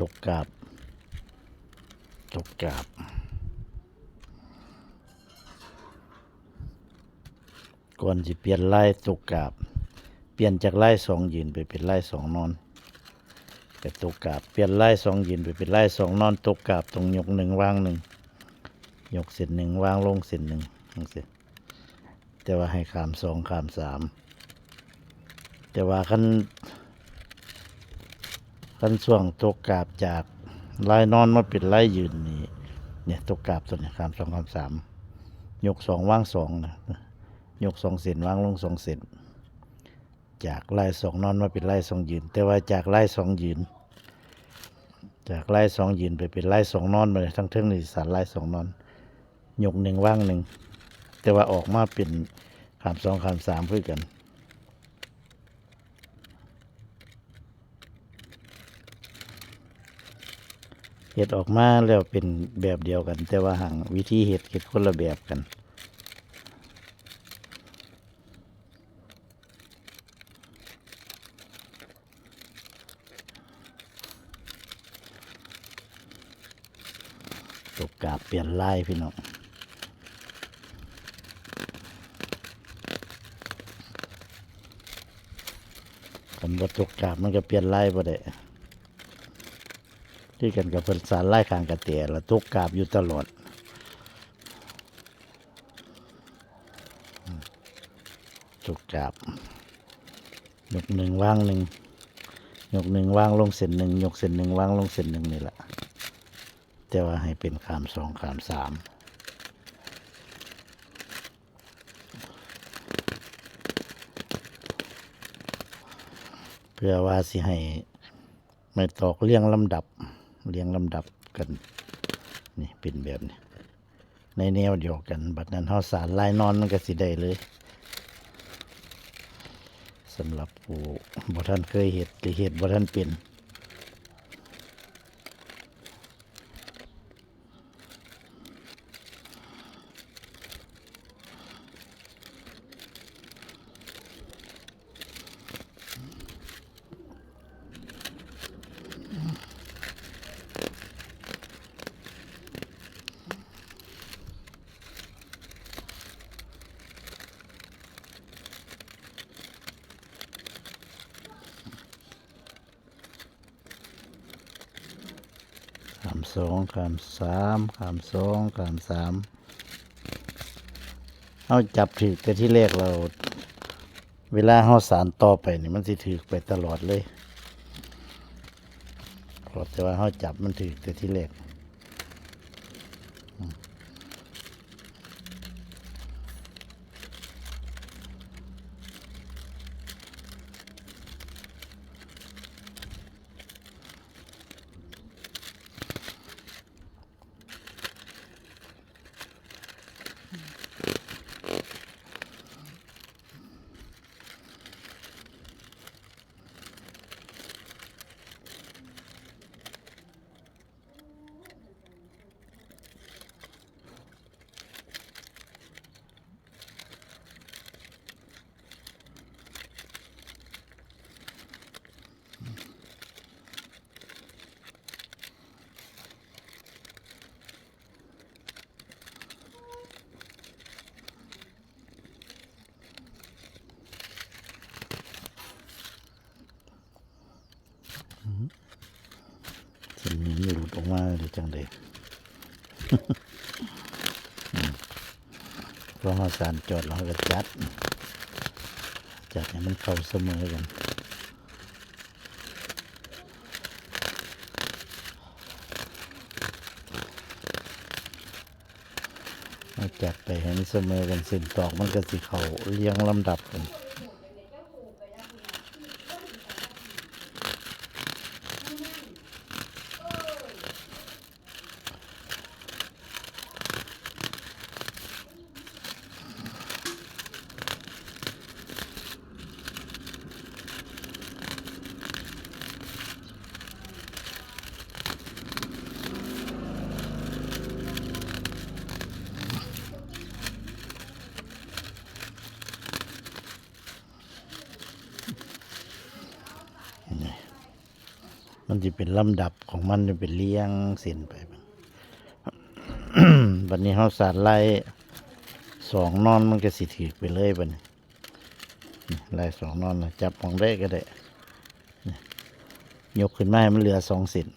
ตกกราบ ตกกราบ ก่อนสิเปลี่ยนไล่ตกกราบ เปลี่ยนจากไล่สองยืนไปเป็นไล่สองนอนไปตกกราบเปลี่ยนไล่สองยืนไปเป็นไล่สองนอนตกกราบตรงยกหนึ่งวางหนึ่งยกเส้นหนึ่งวางลงเส้นหนึ่งจังซี่แต่ว่าให้ขามสองขามสามแต่ว่าคัน คันช่วงตกกาบจากไล่นอนมาเป็นล่ยืนนี่เนี่ยตกกาบตัวนี้ขามสองขามสามยกสองว่างสองนะยกสองเส้นว่างลงสองเส้นจากไล่สองนอนมาเป็นไล่สองยืน แต่ว่าจากไล่สองยืน จากไล่สองยืนไปเป็นไล่สองนอนมาเลยทั้งเทิงนี่สารไล่สองนอนยกหนึ่งว่างหนึ่งแต่ว่าออกมาเป็นขามสองขามสามเพื่อกัน เห็ดออกมาแล้วเป็นแบบเดียวกัน แต่ว่าห่างวิธีเห็ดเห็ดคนละแบบกัน ตกกาบเปลี่ยนลายพี่น้องคำว่าตกกาบมันก็เปลี่ยนลายบ่ได้ ที่กันกับเพิ่นสารไล่คางกระเตียแล้วตุกกาบอยู่ตลอดอืมตุกกาบยกหนึ่งว่างหนึ่งยกหนึ่งว่างลงเส้นหนึ่งยกเส้นหนึ่งว่างลงเส้นหนึ่งนี่แหละแต่ว่าให้เป็นขามสองขามสามเพื่อว่าสิให้ไม่ตอกเรียงลำดับ เรียงลำดับกันนี่เป็นแบบนี้ในแนวเดียวกัน บัดนั้นเฮาสารลายนอนมันก็สิได้เลยสำหรับผู้บ่ท่านเคยเห็ดหรือเห็ดบ่ท่านเป็น สองขามสามขามสองขามสามเอาจับถือแต่ที่แรกเรา เวลาเฮาสารต่อไปนี่มันสิถือไปตลอดเลยเพราะแต่ว่าเฮาจับมันถือแต่ที่แรกอืมสิมีหลุด ออกมาหรือจังใดอืมเพราะเฮาสารจอดเราก็จัด จัดให้มันเข้าเสมอกันมาจัดไปให้มันเสมอกันเส้นตอกมันก็สิเขาเรียงลำดับกัน จะเป็นลำดับของมันจะเป็นเลี้ยงเส้นไปบัดนี้เขาสาดไล่สองนอนมันก็สิถือไปเลยบัดนี้ไล่สองนอนนะจับของได้ก็ได้ยกขึ้นมาให้มันเหลือสองเส้น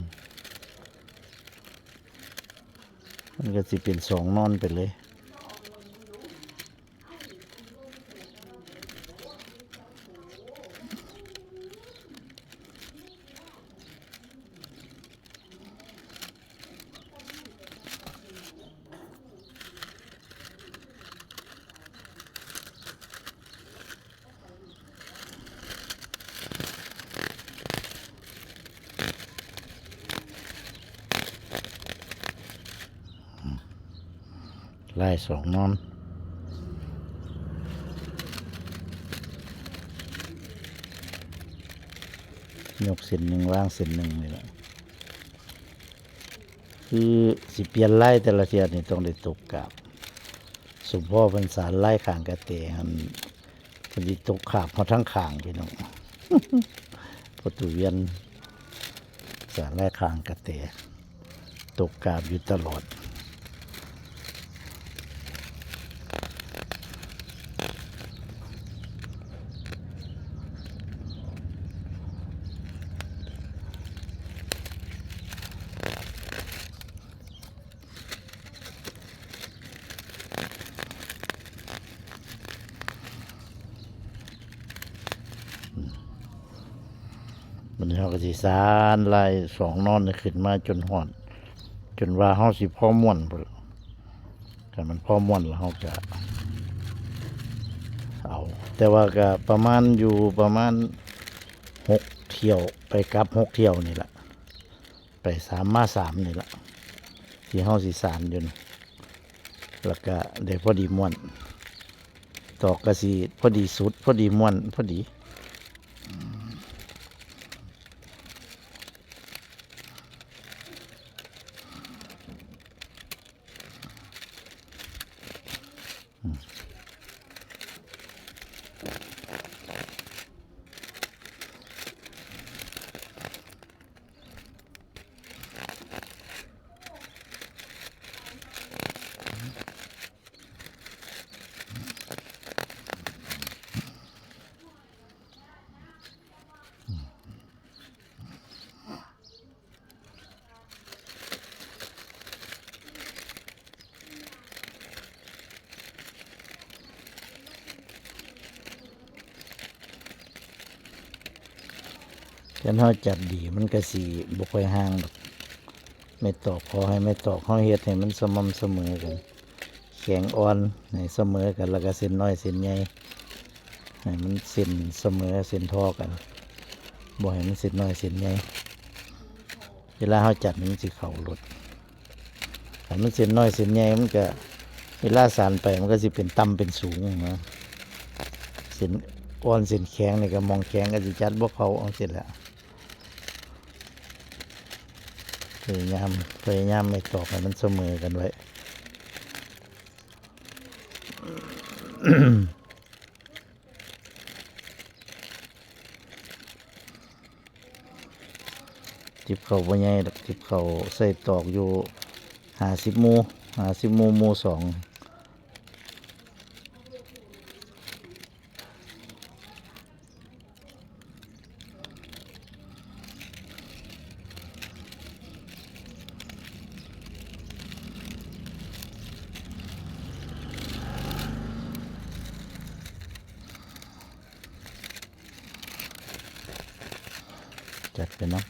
มมันก็สิเป็นสองนอนไปเลย ไล่สองนอน ยกเส้นหนึ่งว่างเส้นหนึ่งนี่แหละคือสิเปลี่ยนไล่แต่ละเทียนี่ต้องได้ตกกราบสุพ่อเป็นสารไล่ขางกระเตหันพอดีตกขาบเขาทั้งขางพี่น้องประตูเวียนสารไล่ขางกระเตตกกราบอยู่ตลอด เขาก็สิสารไล่สองนอนขึ้นมาจนห่อนจนว่าเขาสิพ่อม่วนพุ่นล่ะแต่มันพ่อม่วนแล้วเขาจะเอา แต่ว่าก็ประมาณอยู่ประมาณหกเที่ยวไปกลับหกเที่ยวนี่แหละไปสามมาสามนี่แหละที่เขาสิสารอยู่แล้วก็ได้พอดีม่วนตอกกระสีพอดีสุด พอดีม่วนพอดี ฉันเขาจัดดีมันก็สีบุค่อยห่างดอกไม่ตอกพอให้ไม่ตอกเขาเฮ็ดให้มันสม่ำเสมอกัน แข็งอ่อนให้เสมอกันแล้วก็เส้นน้อยเส้นใหญ่ให้มันเส้นเสมอเส้นทอกันบ่ให้มันเส้นน้อยเส้นใหญ่เวลาเขาจัดมันสิเข่าหลุดถ้ามันเส้นน้อยเส้นใหญ่มันก็เวลาสานไปมันก็สิเป็นต่ำเป็นสูงนะเส้นอ่อนเส้นแข็งนี่ก็มองแข็งก็สิจัดบ่เขาเอาเสร็จแล้ว พ ยายามพยายามไม่ตอกให้มันเสมอกันไว้จิบเขาบ่ใหญ่ดอกจิบเขาใส่ตอกอยู่หาสิบมูหาสิบมูมูสอง จัดไปเนาะ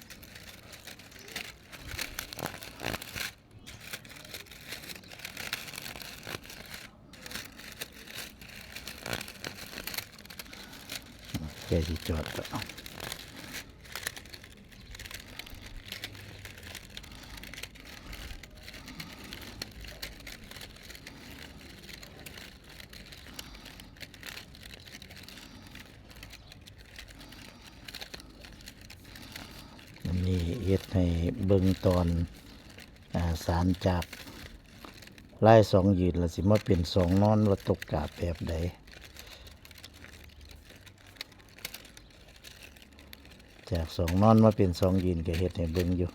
แกสิจอดแล้วอันนี้ เฮ็ดให้เบิ่งตอนอาสารจากไล่สองยืนล้วสิมาเป็นสองนอนว่าตกกาแบบใดจากสองนอนมาเป็นสองยืนก็เฮ็ดให้เบิ่งอยู่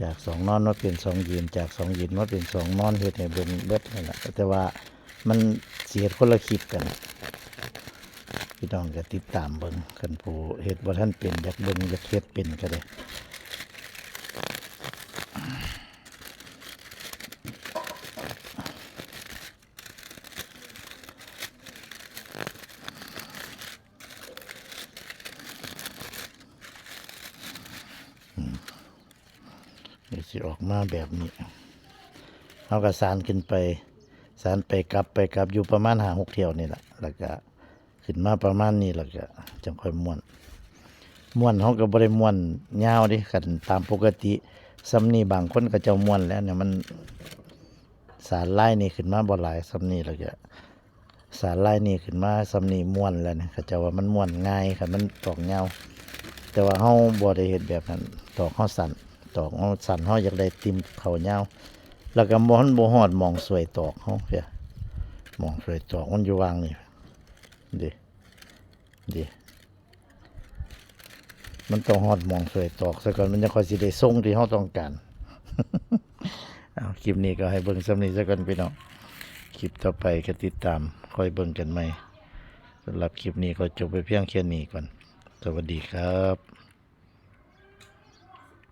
จากสองนอนมาเป็นสองยืน จากสองยืนมาเป็นสองนอนเฮ็ดให้เบิ่งเบิดนั่นแหละแต่ว่ามันเสียคนละคลิปกันนะ พี่น้องก็ติดตามเบิ่งคันผู้เฮ็ดบ่ทันเป็นอยากเบิ่งอยากเฮ็ดเป็นก็ได้นี่สิออกมาแบบนี้เอากระสานขึ้นไป สารไปกลับไปกลับอยู่ประมาณหาหกเที่ยวนี่แหละแล้วก็ ขึ้นมาประมาณนี้แล้วก็จังค่อยม้วนม้วนเขาก็บ่ได้ม้วนยาวดิกันตามปกติซ้ำนี่บางคนก็จะม้วนแล้วเนี่ยมันสารไล่นี่ขึ้นมาบ่หลายซ้ำนี่แล้วก็สารไล่นี่ขึ้นมาซ้ำนี่ม้วนแล้วเนี่ยเขาจะว่ามันม้วนง่ายค่ะมันตอกยาวแต่ว่าเฮาบ่ได้เฮ็ดแบบนั้นตอกเฮาสั่นตอกเฮาสั่นเฮาอยากได้ติมเขายาวแล้วก็มันบ่ฮอดมองสวยตอกเฮาเพียมองสวยตอกมันอยู่วางนี่ ดิมันต้องหอดมองสวยตอกซะก่อนมันจะค่อยสิได้ทรงที่เขาต้องการเอาคลิปนี้ก็ให้เบิ่งซ้ำนี้ซะก่อนพี่น้องคลิปต่อไปก็ติดตามค่อยเบิ่งกันใหม่สำหรับคลิปนี้ก็จบไปเพียงแค่นี้ก่อน สวัสดีครับ